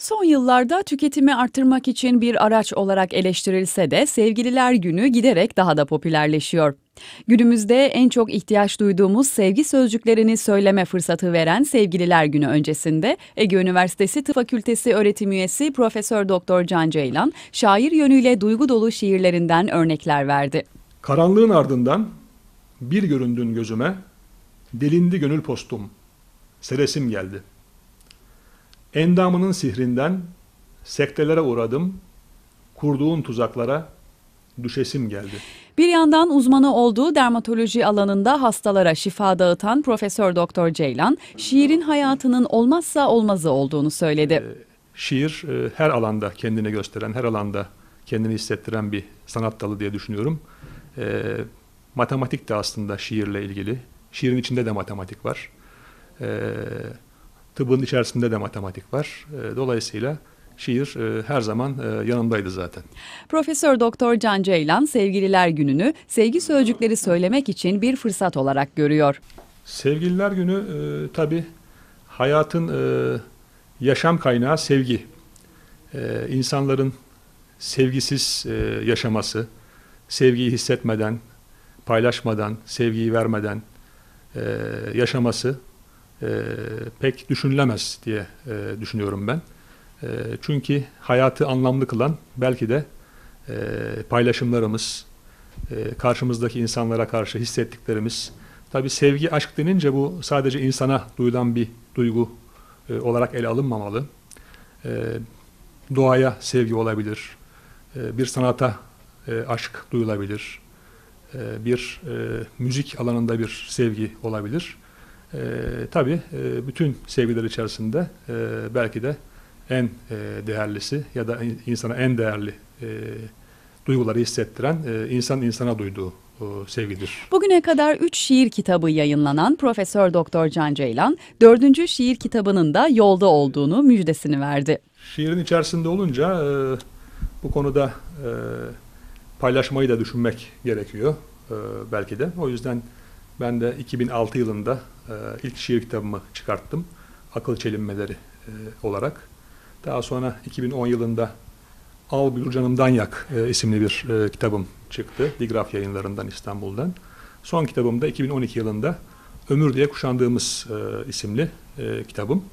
Son yıllarda tüketimi artırmak için bir araç olarak eleştirilse de Sevgililer Günü giderek daha da popülerleşiyor. Günümüzde en çok ihtiyaç duyduğumuz sevgi sözcüklerini söyleme fırsatı veren Sevgililer Günü öncesinde Ege Üniversitesi Tıp Fakültesi öğretim üyesi Profesör Doktor Can Ceylan şair yönüyle duygu dolu şiirlerinden örnekler verdi. Karanlığın ardından bir göründün gözüme, delindi gönül postum, seresim geldi. Endamının sihrinden sektelere uğradım, kurduğun tuzaklara düşesim geldi. Bir yandan uzmanı olduğu dermatoloji alanında hastalara şifa dağıtan Profesör Doktor Ceylan, şiirin hayatının olmazsa olmazı olduğunu söyledi. Şiir e, her alanda kendini gösteren, her alanda kendini hissettiren bir sanat dalı diye düşünüyorum. E, matematik de aslında şiirle ilgili. Şiirin içinde de matematik var. Tıbbın içerisinde de matematik var. E, dolayısıyla şiir e, her zaman e, yanımdaydı zaten. Profesör Doktor Can Ceylan Sevgililer Günü'nü sevgi sözcükleri söylemek için bir fırsat olarak görüyor. Sevgililer Günü e, tabii hayatın e, yaşam kaynağı sevgi. E, insanların sevgisiz e, yaşaması, sevgiyi hissetmeden, paylaşmadan, sevgiyi vermeden e, yaşaması e, pek düşünülemez diye e, düşünüyorum ben. E, çünkü hayatı anlamlı kılan belki de e, paylaşımlarımız, e, karşımızdaki insanlara karşı hissettiklerimiz. Tabii sevgi, aşk denince bu sadece insana duyulan bir duygu e, olarak ele alınmamalı. E, doğaya sevgi olabilir, e, bir sanata e, aşk duyulabilir, e, bir e, müzik alanında bir sevgi olabilir. E, tabii e, bütün sevgiler içerisinde e, belki de en e, değerlisi ya da insana en değerli e, duyguları hissettiren e, insan insana duyduğu sevgidir. Bugüne kadar 3 şiir kitabı yayınlanan Profesör Doktor Can Ceylan, 4. şiir kitabının da yolda olduğunu müjdesini verdi. Şiirin içerisinde olunca e, bu konuda e, paylaşmayı da düşünmek gerekiyor e, belki de. O yüzden ben de 2006 yılında e, ilk şiir kitabımı çıkarttım. Akıl Çelinmeleri e, olarak. Daha sonra 2010 yılında Al Buyur Canımdan Yak e, isimli bir e, kitabım çıktı. Digraf yayınlarından İstanbul'dan. Son kitabım da 2012 yılında Ömür diye kuşandığımız e, isimli e, kitabım.